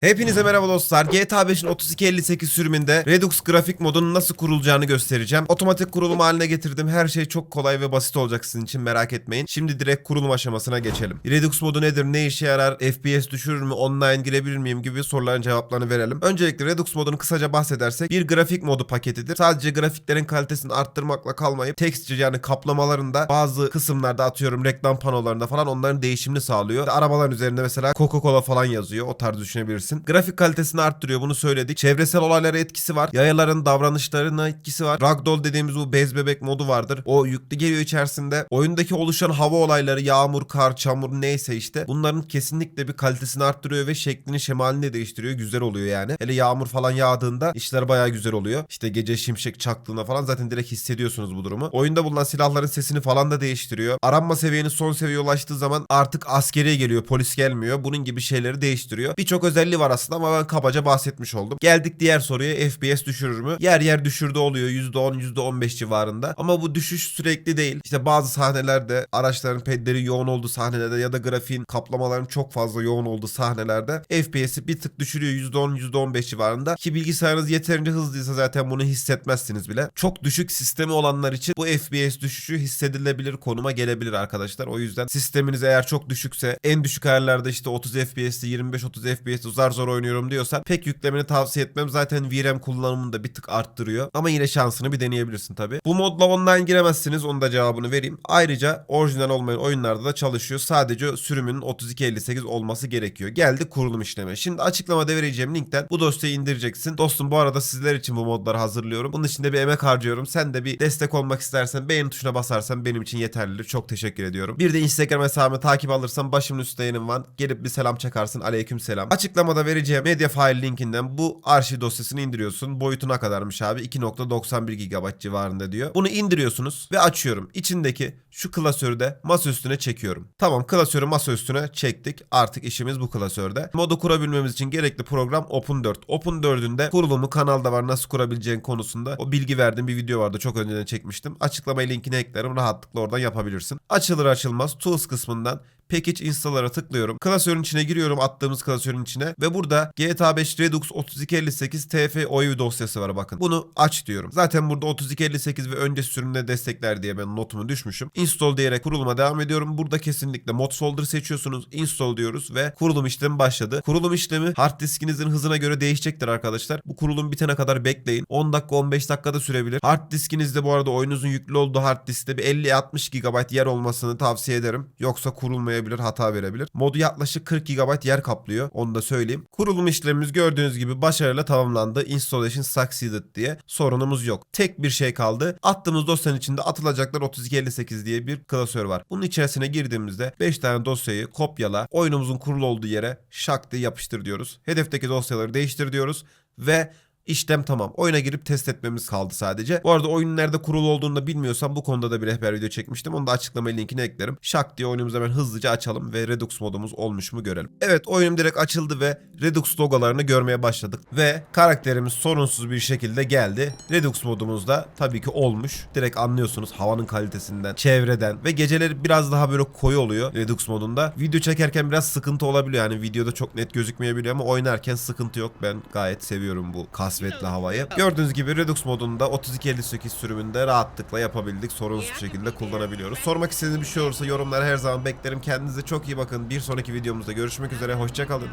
Hepinize merhaba dostlar. GTA 5'in 3258 sürümünde Redux grafik modunun nasıl kurulacağını göstereceğim. Otomatik kurulum haline getirdim. Her şey çok kolay ve basit olacak sizin için merak etmeyin. Şimdi direkt kurulum aşamasına geçelim. Redux modu nedir? Ne işe yarar? FPS düşürür mü? Online girebilir miyim? gibi soruların cevaplarını verelim. Öncelikle Redux modunu kısaca bahsedersek bir grafik modu paketidir. Sadece grafiklerin kalitesini arttırmakla kalmayıp texture yani kaplamalarında bazı kısımlarda atıyorum reklam panolarında falan onların değişimini sağlıyor. Arabaların üzerinde mesela Coca-Cola falan yazıyor. O tarz düşünebilirsin. Grafik kalitesini arttırıyor bunu söyledik. Çevresel olaylara etkisi var. Yayaların davranışlarına etkisi var. Ragdoll dediğimiz bu bez bebek modu vardır. O yüklü geliyor içerisinde. Oyundaki oluşan hava olayları yağmur, kar, çamur neyse işte bunların kesinlikle bir kalitesini arttırıyor ve şeklini şemalini de değiştiriyor. Güzel oluyor yani. Hele yağmur falan yağdığında işler bayağı güzel oluyor. İşte gece şimşek çaktığında falan zaten direkt hissediyorsunuz bu durumu. Oyunda bulunan silahların sesini falan da değiştiriyor. Aranma seviyenin son seviyeye ulaştığı zaman artık askeriye geliyor. Polis gelmiyor. Bunun gibi şeyleri değiştiriyor. Birçok özelliği var aslında ama ben kabaca bahsetmiş oldum. Geldik diğer soruya FPS düşürür mü? Yer yer düşürdü oluyor. %10, %15 civarında. Ama bu düşüş sürekli değil. İşte bazı sahnelerde araçların pedleri yoğun olduğu sahnelerde ya da grafiğin kaplamaların çok fazla yoğun olduğu sahnelerde FPS'i bir tık düşürüyor. %10, %15 civarında. Ki bilgisayarınız yeterince hızlıysa zaten bunu hissetmezsiniz bile. Çok düşük sistemi olanlar için bu FPS düşüşü hissedilebilir konuma gelebilir arkadaşlar. O yüzden sisteminiz eğer çok düşükse en düşük ayarlarda işte 30 FPS'te 25-30 FPS'te zar zor oynuyorum diyorsan pek yüklemeni tavsiye etmem. Zaten VRAM kullanımını da bir tık arttırıyor. Ama yine şansını bir deneyebilirsin tabi. Bu modla online giremezsiniz. Onun da cevabını vereyim. Ayrıca orijinal olmayan oyunlarda da çalışıyor. Sadece sürümünün 3258 olması gerekiyor. Geldi kurulum işlemi. Şimdi açıklamada vereceğim linkten bu dosyayı indireceksin. Dostum bu arada sizler için bu modları hazırlıyorum. Bunun için de bir emek harcıyorum. Sen de bir destek olmak istersen beğen tuşuna basarsan benim için yeterlidir. Çok teşekkür ediyorum. Bir de Instagram hesabımı takip alırsan başımın üstünde yenim var. Gelip bir selam çakarsın. Aleyküm selam. Açıklamada vereceğim Mediafire linkinden bu arşiv dosyasını indiriyorsun. Boyutuna kadarmış abi. 2.91 GB civarında diyor. Bunu indiriyorsunuz ve açıyorum. İçindeki şu klasörü de masa üstüne çekiyorum. Tamam klasörü masa üstüne çektik. Artık işimiz bu klasörde. Modu kurabilmemiz için gerekli program Open4. Open4'ün de kurulumu kanalda var nasıl kurabileceğin konusunda. O bilgi verdiğim bir video vardı. Çok önceden çekmiştim. Açıklamaya linkini eklerim. Rahatlıkla oradan yapabilirsin. Açılır açılmaz Tools kısmından Package Installer'a tıklıyorum. Klasörün içine giriyorum attığımız klasörün içine ve burada GTA 5 Redux 3258 TF OU dosyası var bakın. Bunu aç diyorum. Zaten burada 3258 ve önce sürümde destekler diye ben notumu düşmüşüm. Install diyerek kuruluma devam ediyorum. Burada kesinlikle mod folder seçiyorsunuz. Install diyoruz ve kurulum işlemi başladı. Kurulum işlemi hard diskinizin hızına göre değişecektir arkadaşlar. Bu kurulum bitene kadar bekleyin. 10 dakika 15 dakikada sürebilir. Hard diskinizde bu arada oyunuzun yüklü olduğu hard diskte bir 50-60 GB yer olmasını tavsiye ederim. Yoksa kurulmaya olmayabilir, hata verebilir. Modu yaklaşık 40 GB yer kaplıyor. Onu da söyleyeyim. Kurulum işlemimiz gördüğünüz gibi başarıyla tamamlandı. Installation succeeded diye sorunumuz yok. Tek bir şey kaldı. Attığımız dosyanın içinde atılacaklar 3258 diye bir klasör var. Bunun içerisine girdiğimizde 5 tane dosyayı kopyala, oyunumuzun kurulu olduğu yere şak diye yapıştır diyoruz. Hedefteki dosyaları değiştir diyoruz ve İşlem tamam. Oyuna girip test etmemiz kaldı sadece. Bu arada oyun nerede kurulu olduğunu da bilmiyorsan bu konuda da bir rehber video çekmiştim. Onu da açıklama linkine eklerim. Şak diye oyunumuzu hemen hızlıca açalım ve Redux modumuz olmuş mu görelim. Evet oyunum direkt açıldı ve Redux logolarını görmeye başladık. Ve karakterimiz sorunsuz bir şekilde geldi. Redux modumuz da tabii ki olmuş. Direkt anlıyorsunuz havanın kalitesinden, çevreden ve geceleri biraz daha böyle koyu oluyor Redux modunda. Video çekerken biraz sıkıntı olabiliyor. Yani videoda çok net gözükmeyebiliyor ama oynarken sıkıntı yok. Ben gayet seviyorum bu kasvetli havayı. Gördüğünüz gibi Redux modunda 3258 sürümünde rahatlıkla yapabildik. Sorunsuz şekilde kullanabiliyoruz. Sormak istediğiniz bir şey olursa yorumlara her zaman beklerim. Kendinize çok iyi bakın. Bir sonraki videomuzda görüşmek üzere. Hoşçakalın.